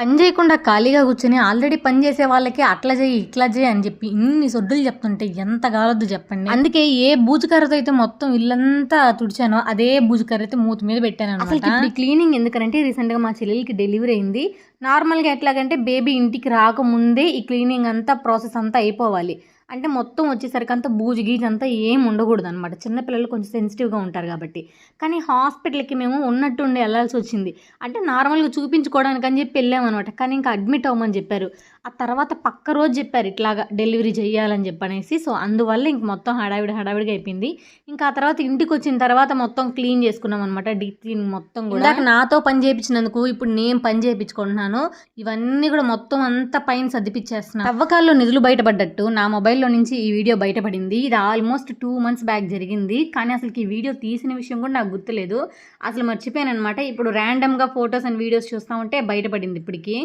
పని చేయకుండా ఖాళీగా కూర్చొని ఆల్రెడీ పని చేసే వాళ్ళకి అట్లా చేయి ఇట్లా చేయి అని చెప్పి ఇన్ని సొడ్డులు చెప్తుంటే ఎంత కాలద్దు చెప్పండి. అందుకే ఏ బూజుకర్రతో అయితే మొత్తం ఇల్లంతా తుడిచానో అదే బూజుకర్ర అయితే మూత మీద పెట్టాను అసలు ఇప్పుడు క్లీనింగ్ ఎందుకంటే రీసెంట్గా మా చెల్లెలకి డెలివరీ అయింది. నార్మల్గా ఎట్లాగంటే బేబీ ఇంటికి రాకముందే ఈ క్లీనింగ్ అంతా ప్రాసెస్ అంతా అయిపోవాలి. అంటే మొత్తం వచ్చేసరికి అంతా బూజు గీజు అంతా ఏం ఉండకూడదు అనమాట చిన్నపిల్లలు కొంచెం సెన్సిటివ్గా ఉంటారు కాబట్టి. కానీ హాస్పిటల్కి మేము ఉన్నట్టుండి వెళ్ళాల్సి వచ్చింది. అంటే నార్మల్గా చూపించుకోవడానికి అని చెప్పి వెళ్ళామన్నమాట కానీ ఇంకా అడ్మిట్ అవ్వమని చెప్పారు. ఆ తర్వాత పక్క రోజు చెప్పారు ఇట్లాగా డెలివరీ చేయాలని చెప్పనేసి. సో అందువల్ల ఇంక మొత్తం హడావిడి హడావిడిగా అయిపోయింది. ఇంకా ఆ తర్వాత ఇంటికి వచ్చిన తర్వాత మొత్తం క్లీన్ చేసుకున్నాం అనమాట డీప్ క్లీన్ మొత్తం కూడా. నాతో పని చేయించినందుకు ఇప్పుడు నేను పని చేయించుకుంటున్నాను ఇవన్నీ కూడా మొత్తం అంతా పైన సర్దిపిచ్చేస్తున్నాను తవ్వకాల్లో నిధులు బయటపడ్డట్టు. నా మొబైల్లో నుంచి ఈ వీడియో బయటపడింది. ఇది ఆల్మోస్ట్ టూ మంత్స్ బ్యాక్ జరిగింది. కానీ అసలు ఈ వీడియో తీసిన విషయం కూడా నాకు గుర్తులేదు. అసలు మర్చిపోయాను అనమాట ఇప్పుడు ర్యాండమ్గా ఫొటోస్ అండ్ వీడియోస్ చూస్తూ ఉంటే బయటపడింది ఇప్పటికీ.